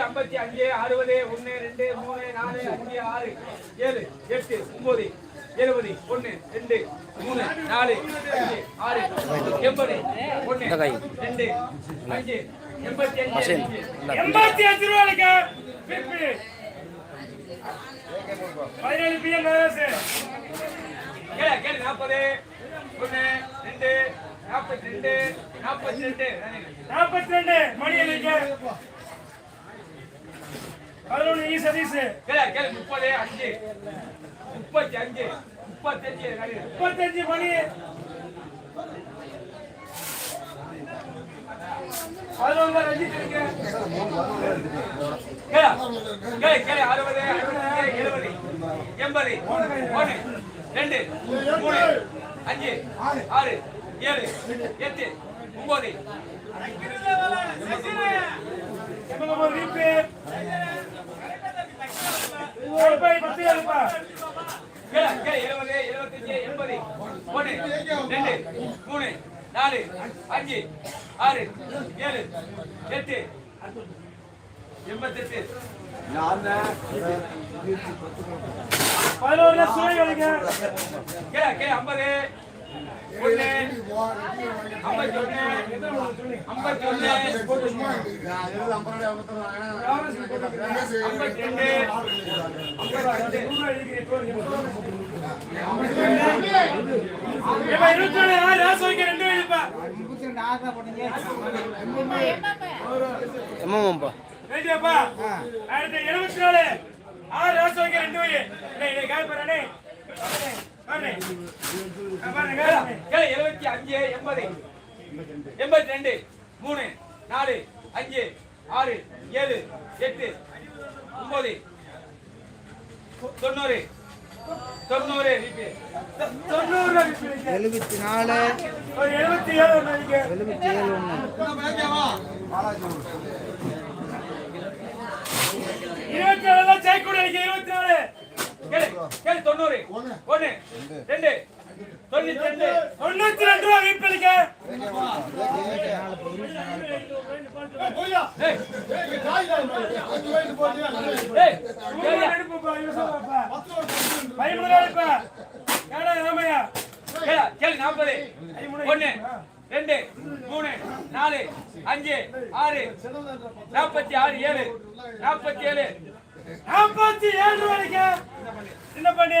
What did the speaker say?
ஐம்பத்தி அஞ்சு அறுபது ஒன்னு ரெண்டு மூணு நாலு அஞ்சு ஆறு ஏழு எட்டு ஒன்பது எழுபது ஒன்னு ரெண்டு மூணு நாலு அஞ்சு ஆறு எண்பது ஒன்னு ரெண்டு அஞ்சு எண்பத்தி அஞ்சு அஞ்சு. எண்பத்தி அஞ்சு ரூபாய்க்கு பதினேழு பிஎம் நாற்பது ஒன்னு ரெண்டு நாற்பத்தி ரெண்டு நாற்பத்தி ரெண்டு நாற்பத்தி ரெண்டு மணி எனக்கு. பதினொன்று இ சதீஷ். முப்பது அஞ்சு முப்பத்தி அஞ்சு. முப்பத்தஞ்சு முப்பத்தஞ்சு மணி. பதினொன்று கேளு, அறுபது எழுபது எண்பது ஒன்னு ரெண்டு மூணு அஞ்சு ஆறு. ஏழு எட்டு ஒன்பது மூணு நாலு அஞ்சு ஆறு ஏழு எட்டு எண்பத்தெட்டு. பதினோரு ஐம்பது. ஒன்னு ஐம்பத்தி ஒன்னு ஐம்பத்தி நாலு ஆறு ராசோக்கிய ரெண்டு வயலுப்பா இல்லை இதை கால் எழுபத்தி அஞ்சு எண்பது எண்பத்தி ரெண்டு மூணு நாலு அஞ்சு ஆறு ஏழு எட்டு ஒன்பது தொண்ணூறு தொண்ணூறு. தொண்ணூறு. எழுபத்தி நாலு எழுபத்தி ஏழு. எழுபத்தி ஏழு ஒன்று கேளு, தொண்ணூறு. ஒண்ணு. ரெண்டு. தொண்ணூத்தி ரெண்டு. தொண்ணூத்தி ரெண்டு. ஏடா ராமையா கேளு, கேளு, நாற்பது ஒண்ணு ரெண்டு மூணு நாலு அஞ்சு ஆறு நாற்பத்தி ஆறு ஏழு. நாற்பத்தி ஏழு. நாற்பத்தி ஏழு ரூபாய்க்கு என்ன பண்ணி